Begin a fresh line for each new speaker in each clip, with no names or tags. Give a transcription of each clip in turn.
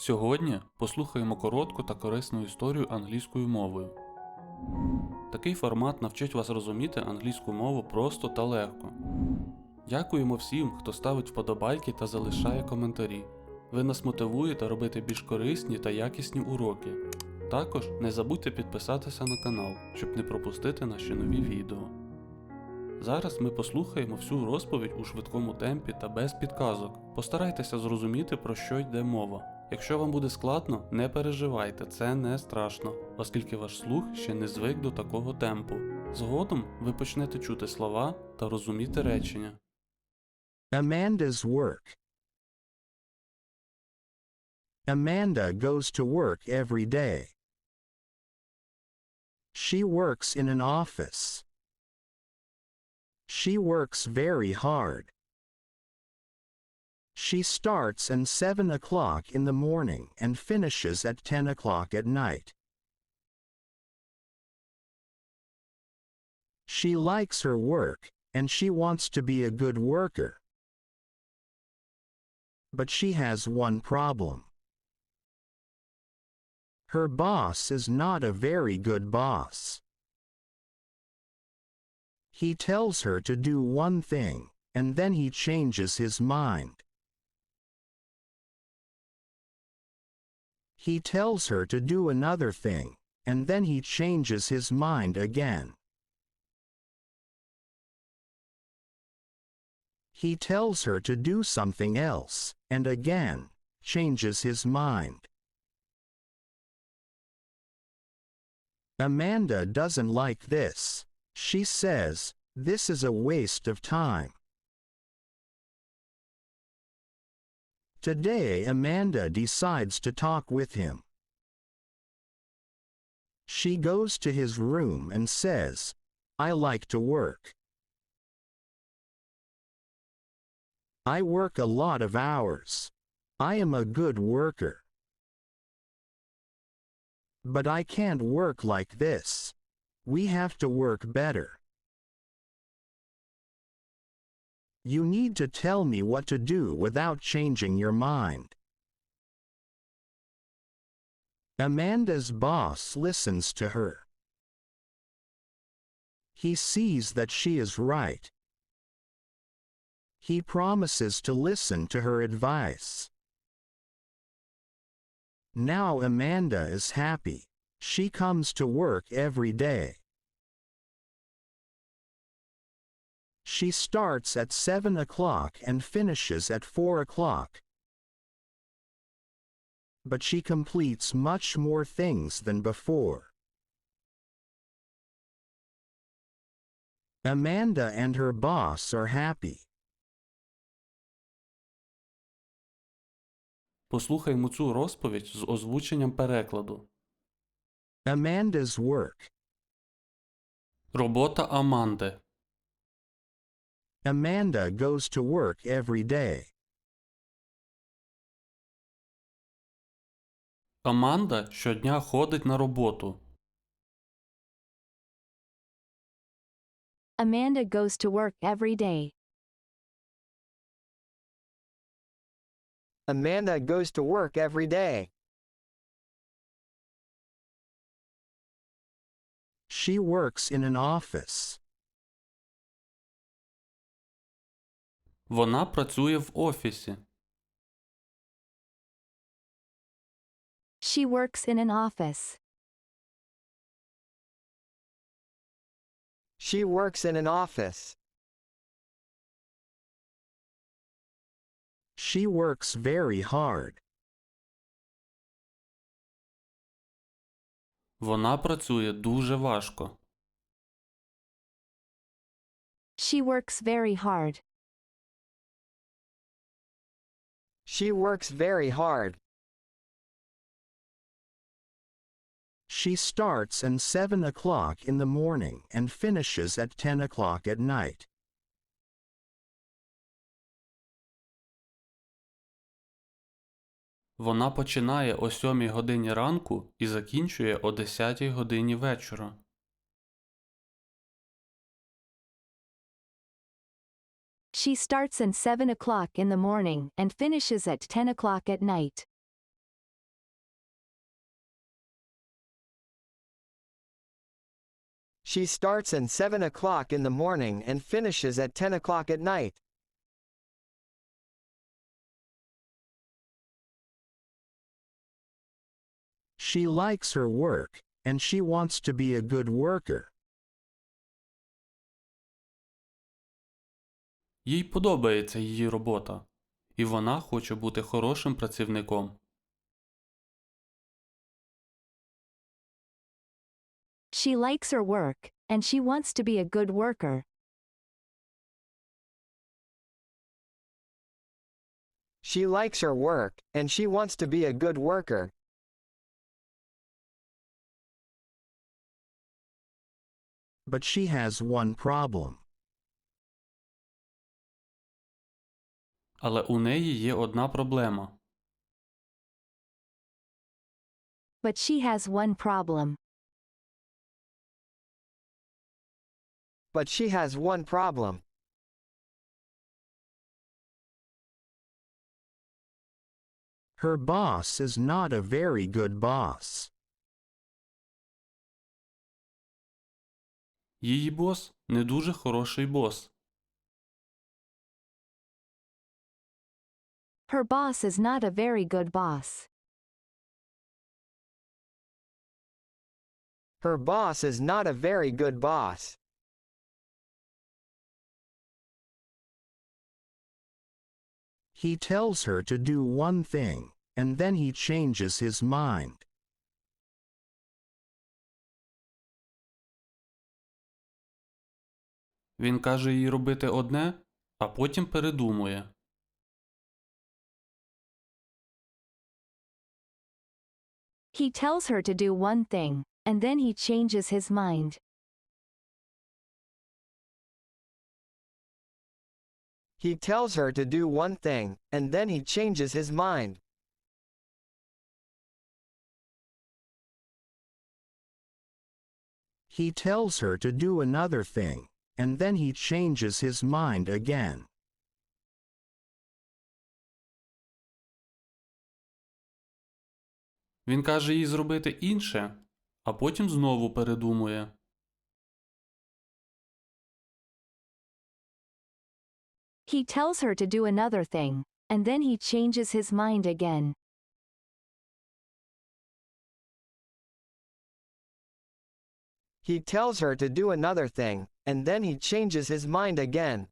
Сьогодні послухаємо коротку та корисну історію англійською мовою. Такий формат навчить вас розуміти англійську мову просто та легко. Дякуємо всім, хто ставить вподобайки та залишає коментарі. Ви нас мотивуєте робити більш корисні та якісні уроки. Також не забудьте підписатися на канал, щоб не пропустити наші нові відео. Зараз ми послухаємо всю розповідь у швидкому темпі та без підказок. Постарайтеся зрозуміти, про що йде мова. Якщо вам буде складно, не переживайте, це не страшно, оскільки ваш слух ще не звик до такого темпу. Згодом ви почнете чути слова та розуміти речення.
Amanda's work. Amanda goes to work every day. She works in an office. She works very hard. She starts at 7 o'clock in the morning and finishes at 10 o'clock at night. She likes her work, and she wants to be a good worker. But she has one problem. Her boss is not a very good boss. He tells her to do one thing, and then he changes his mind. He tells her to do another thing, and then he changes his mind again. He tells her to do something else, and again, changes his mind. Amanda doesn't like this. She says, this is a waste of time. Today Amanda decides to talk with him. She goes to his room and says, I like to work. I work a lot of hours. I am a good worker. But I can't work like this. We have to work better. You need to tell me what to do without changing your mind. Amanda's boss listens to her. He sees that she is right. He promises to listen to her advice. Now Amanda is happy. She comes to work every day. She starts at 7 o'clock and finishes at 4 o'clock. But she completes much more things than before. Amanda and her boss are happy.
Послухаймо цю розповідь з озвученням перекладу.
Amanda's work.
Робота Аманди.
Amanda goes to work every day.
Аманда щодня ходить на роботу.
Amanda goes to work every day.
Amanda goes to work every day.
She works in an office.
Вона працює в офісі.
She works in an office.
She works in an office.
She works very hard.
Вона працює дуже важко.
She works very hard.
She works very hard.
She starts at 7 o'clock in the morning and finishes at 10 o'clock at night.
Вона починає о 7 годині ранку і закінчує о 10 годині вечора.
She starts at 7 o'clock in the morning and finishes at 10 o'clock at night.
She starts at 7 o'clock in the morning and finishes at 10 o'clock at night.
She likes her work, and she wants to be a good worker.
Їй подобається її робота, і вона хоче бути хорошим працівником.
She likes her work, and she wants to be a good worker.
She likes her work, and she wants to be a good worker.
But she has one problem.
Але у неї є одна проблема.
But she has one problem.
But she has one problem.
Her boss is not a very good boss.
Її бос не дуже хороший бос.
Her boss is not a very good boss.
Her boss is not a very good boss.
He tells her to do one thing, and then he changes his mind.
Він каже їй робити одне, а потім передумує.
He tells her to do one thing, and then he changes his mind.
He tells her to do one thing, and then he changes his mind.
He tells her to do another thing, and then he changes his mind again.
Він каже їй зробити інше, а потім знову передумує.
He tells her to do another thing, and then he changes his mind again.
He tells her to do another thing, and then he changes his mind again.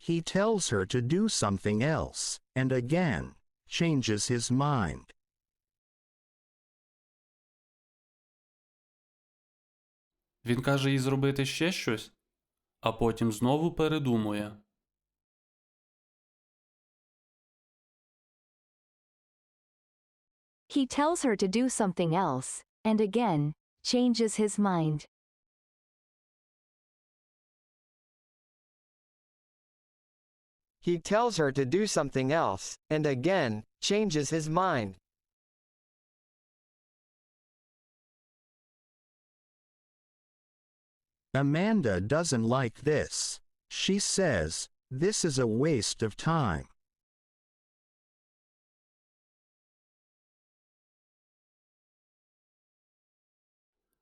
He tells her to do something else, and again, changes his mind.
Він каже їй зробити ще щось, а потім знову передумує.
He tells her to do something else, and again, changes his mind.
He tells her to do something else, and again, changes his mind.
Amanda doesn't like this. She says, this is a waste of time.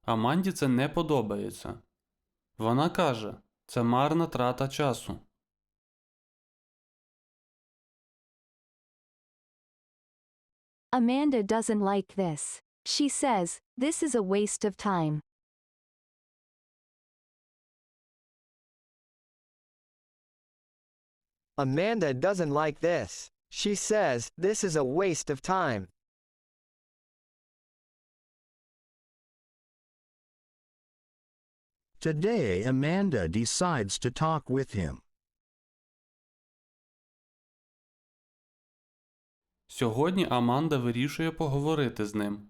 Аманді це не подобається. Вона каже, це марна трата часу.
Amanda doesn't like this. She says, this is a waste of time.
Amanda doesn't like this. She says, this is a waste of time.
Today Amanda decides to talk with him.
Сьогодні Аманда вирішує поговорити з ним.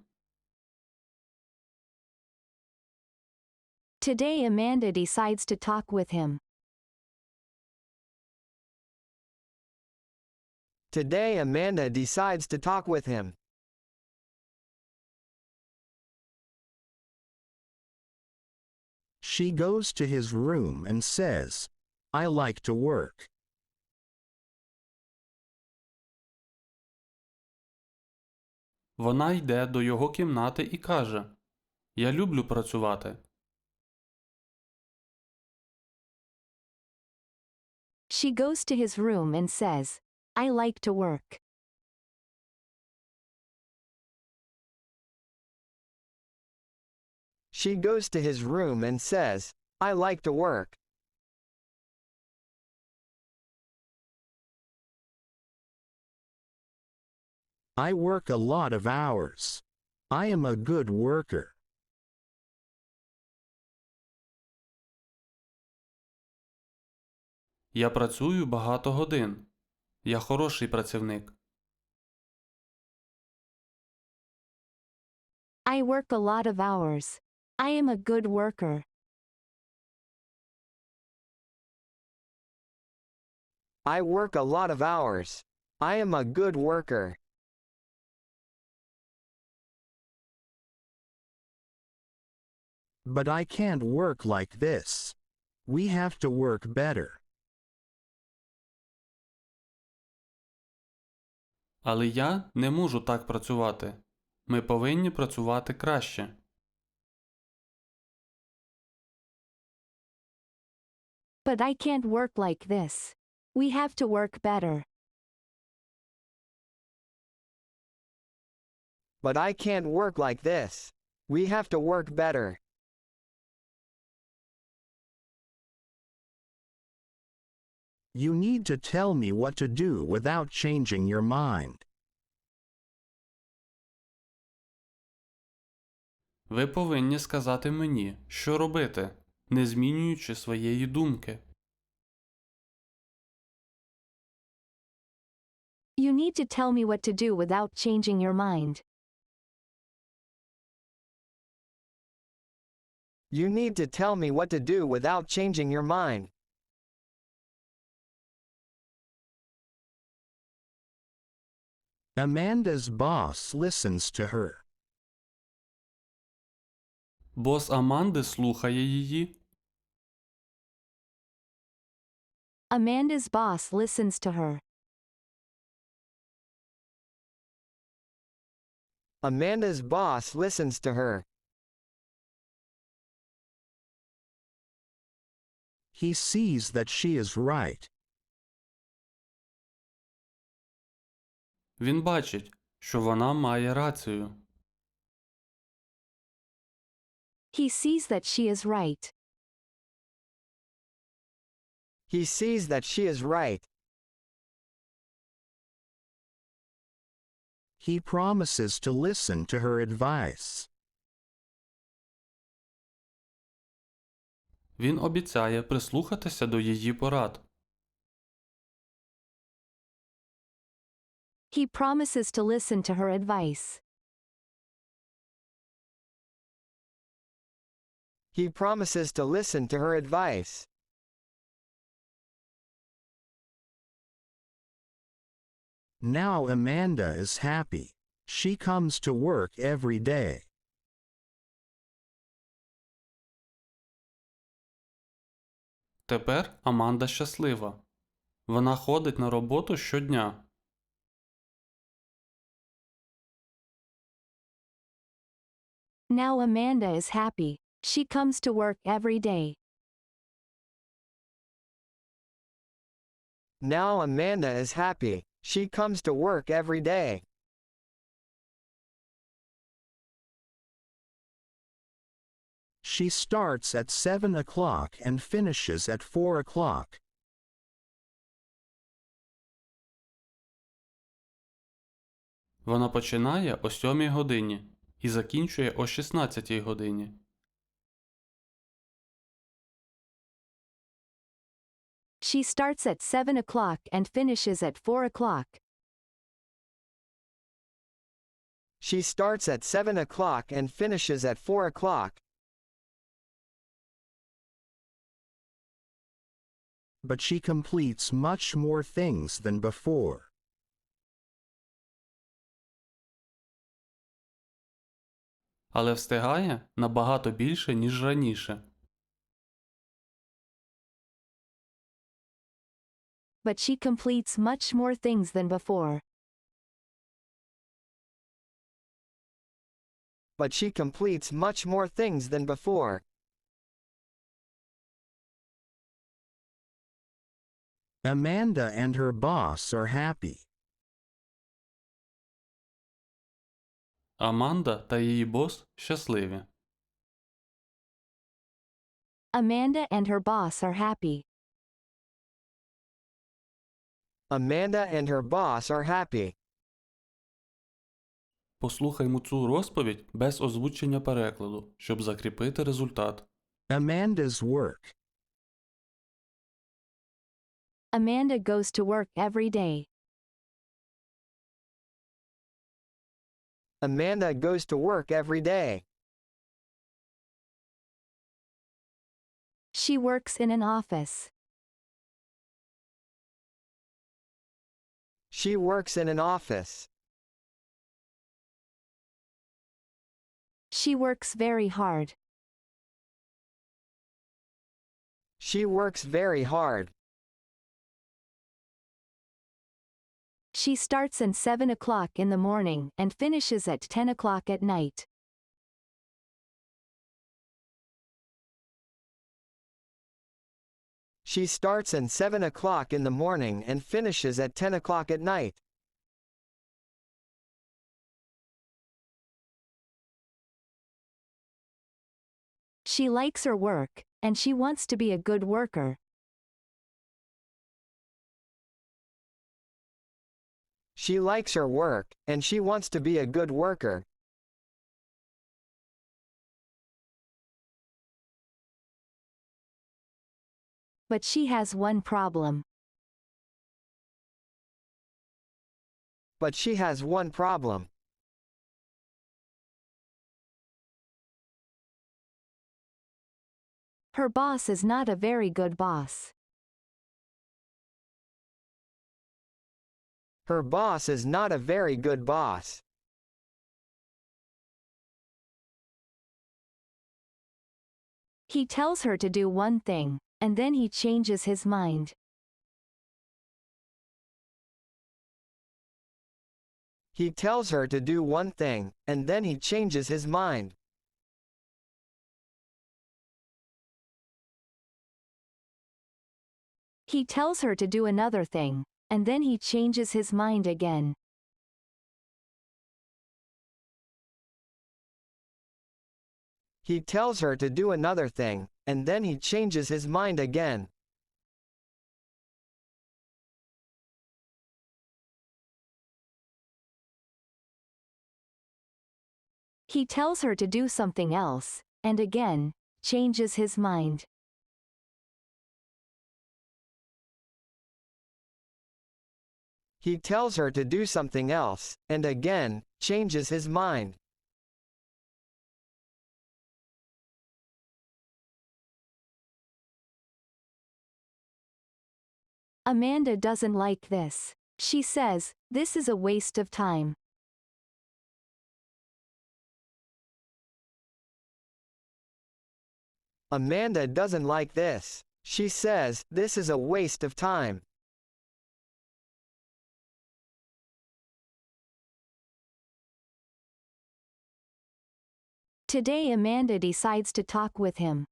Today Amanda decides to talk with him.
Today Amanda decides to talk with him.
She goes to his room and says, I like to work.
Вона йде до його кімнати і каже: Я люблю працювати.
She goes to his room and says, I like to work.
She goes to his room and says, I like to work.
I work a lot of hours. I am a good worker.
Я працюю багато годин. Я хороший працівник.
I work a lot of hours. I am a good worker.
I work a lot of hours. I am a good worker.
But I can't work like this. We have to work better.
Але я не можу так працювати. Ми повинні працювати краще.
But I can't work like this. We have to work better.
But I can't work like this. We have to work better.
You need to tell me what to do without changing your mind.
Ви повинні сказати мені, що робити, не змінюючи своєї думки.
You need to tell me what to do without changing your mind.
You need to tell me what to do without changing your mind.
Amanda's boss listens to her.
Бос Аманди слухає її.
Amanda's boss listens to her.
Amanda's boss listens to her.
He sees that she is right.
Він бачить, що вона має рацію.
He sees that she is right.
He sees that she is right.
He promises to listen to her advice.
Він обіцяє прислухатися до її порад.
He promises to listen to her advice.
He promises to listen to her advice.
Now Amanda is happy. She comes to work every day.
Тепер Аманда щаслива. Вона ходить на роботу щодня.
Now Amanda is happy. She comes to work every day.
Now Amanda is happy. She comes to work every day.
She starts at 7 o'clock and finishes at 4 o'clock.
Вона починає о 7 годині і закінчує о 16 годині.
She starts at 7 o'clock and finishes at 4 o'clock.
She starts at 7 o'clock and finishes at 4 o'clock.
But she completes much more things than before.
Але встигає набагато більше, ніж раніше.
But she completes much more things than before.
but she completes much more things than before.
Amanda and her boss are happy.
Аманда та її бос щасливі.
Amanda and her boss are happy.
Amanda and her boss are happy.
Послухаймо цю розповідь без озвучення перекладу, щоб закріпити результат.
Amanda's work.
Amanda goes to work every day.
Amanda goes to work every day.
She works in an office.
She works in an office.
She works very hard.
She works very hard.
She starts at 7 o'clock in the morning and finishes at 10 o'clock at night.
She starts at 7 o'clock in the morning and finishes at 10 o'clock at night.
She likes her work, and she wants to be a good worker.
She likes her work, and she wants to be a good worker.
But she has one problem.
But she has one problem.
Her boss is not a very good boss.
Her boss is not a very good boss.
He tells her to do one thing, and then he changes his mind.
He tells her to do one thing, and then he changes his mind.
He tells her to do another thing, and then he changes his mind again.
He tells her to do another thing, and then he changes his mind again.
He tells her to do something else, and again, changes his mind.
He tells her to do something else, and again, changes his mind.
Amanda doesn't like this. She says, this is a waste of time.
Amanda doesn't like this. She says, this is a waste of time.
Today Amanda decides to talk with him.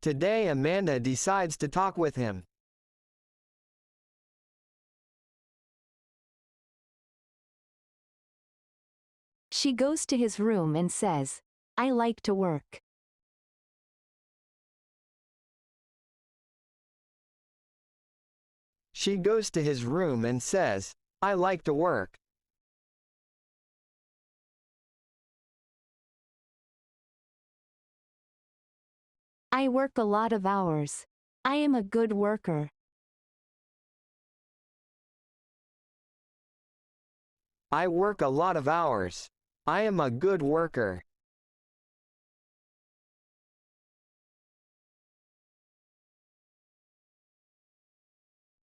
Today Amanda decides to talk with him.
She goes to his room and says, I like to work.
She goes to his room and says, I like to work.
I work a lot of hours. I am a good worker.
I work a lot of hours. I am a good worker.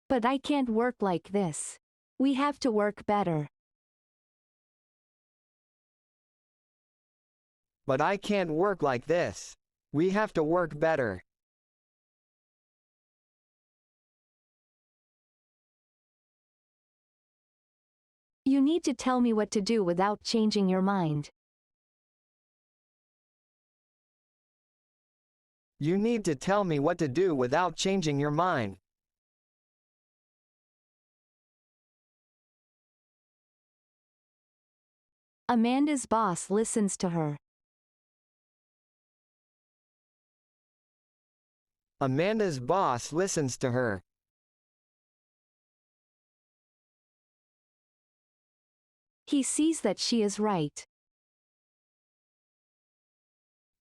But I can't work like this. We have to work better.
But I can't work like this. We have to work better.
You need to tell me what to do without changing your mind.
You need to tell me what to do without changing your mind.
Amanda's boss listens to her.
Amanda's boss listens to her.
He sees that she is right.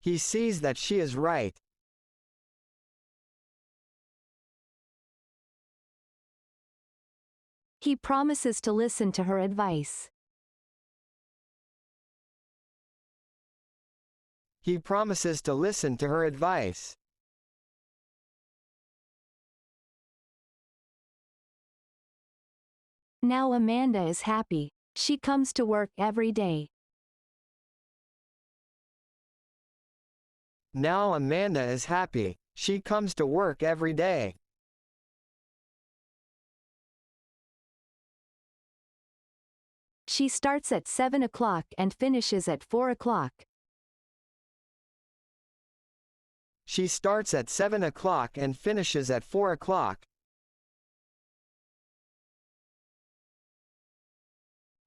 He sees that she is right.
He promises to listen to her advice.
He promises to listen to her advice.
Now Amanda is happy. She comes to work every day.
Now Amanda is happy. She comes to work every day.
She starts at 7 o'clock and finishes at 4 o'clock.
She starts at 7 o'clock and finishes at 4 o'clock.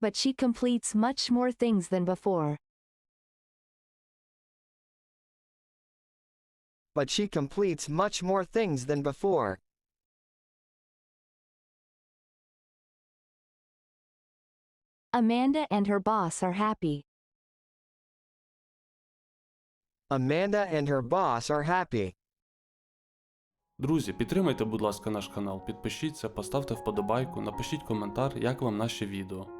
But she completes much more things than before.
But she completes much more things than before.
Amanda and her boss are happy.
Amanda and her boss are happy.
Друзі, підтримайте, будь ласка, наш канал, підпишіться, поставте вподобайку, напишіть коментар, як вам наші відео.